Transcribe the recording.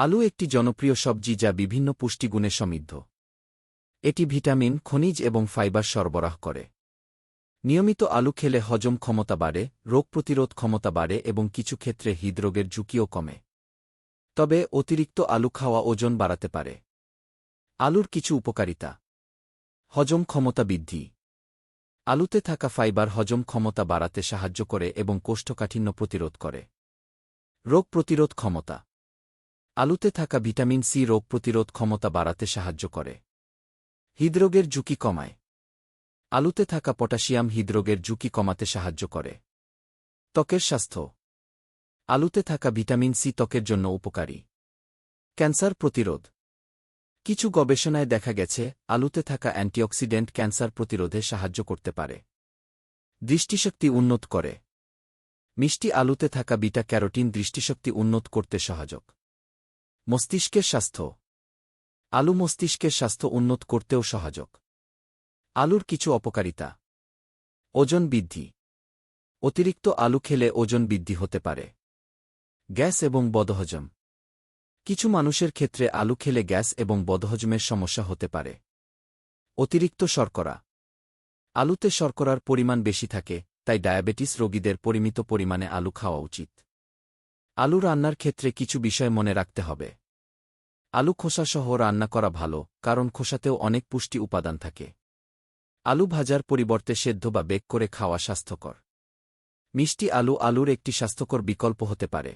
আলু একটি জনপ্রিয় সবজি যা বিভিন্ন পুষ্টিগুণে সমৃদ্ধ। এটি ভিটামিন, খনিজ এবং ফাইবার সরবরাহ করে। নিয়মিত আলু খেলে হজম ক্ষমতা বাড়ে, রোগ প্রতিরোধ ক্ষমতা বাড়ে এবং কিছু ক্ষেত্রে হৃদরোগের ঝুঁকিও কমে। তবে অতিরিক্ত আলু খাওয়া ওজন বাড়াতে পারে। আলুর কিছু উপকারিতা। হজম ক্ষমতা বৃদ্ধি। আলুতে থাকা ফাইবার হজম ক্ষমতা বাড়াতে সাহায্য করে এবং কোষ্ঠকাঠিন্য প্রতিরোধ করে। রোগ প্রতিরোধ ক্ষমতা। আলুতে থাকা ভিটামিন সি রোগ প্রতিরোধ ক্ষমতা বাড়াতে সাহায্য করে। হৃদরোগের ঝুঁকি কমায়। আলুতে থাকা পটাশিয়াম হৃদরোগের ঝুঁকি কমাতে সাহায্য করে। ত্বকের স্বাস্থ্য। আলুতে থাকা ভিটামিন সি ত্বকের জন্য উপকারী। ক্যান্সার প্রতিরোধ। কিছু গবেষণায় দেখা গেছে, আলুতে থাকা অ্যান্টিঅক্সিডেন্ট ক্যান্সার প্রতিরোধে সাহায্য করতে পারে। দৃষ্টিশক্তি উন্নত করে। মিষ্টি আলুতে থাকা বিটা ক্যারোটিন দৃষ্টিশক্তি উন্নত করতে সহায়ক। মস্তিষ্কের স্বাস্থ্য। আলু মস্তিষ্কের স্বাস্থ্য উন্নত করতেও সহায়ক। আলুর কিছু অপকারিতা। ওজন বৃদ্ধি। অতিরিক্ত আলু খেলে ওজন বৃদ্ধি হতে পারে। গ্যাস এবং বদহজম। কিছু মানুষের ক্ষেত্রে আলু খেলে গ্যাস এবং বদহজমের সমস্যা হতে পারে। অতিরিক্ত শর্করা। আলুতে শর্করার পরিমাণ বেশি থাকে, তাই ডায়াবেটিস রোগীদের পরিমিত পরিমাণে আলু খাওয়া উচিত। আলু রান্নার ক্ষেত্রে কিছু বিষয় মনে রাখতে হবে। আলু খোসাসহ রান্না করা ভালো, কারণ খোসাতেও অনেক পুষ্টি উপাদান থাকে। আলু ভাজার পরিবর্তে সেদ্ধ বা বেক করে খাওয়া স্বাস্থ্যকর। মিষ্টি আলু আলুর একটি স্বাস্থ্যকর বিকল্প হতে পারে।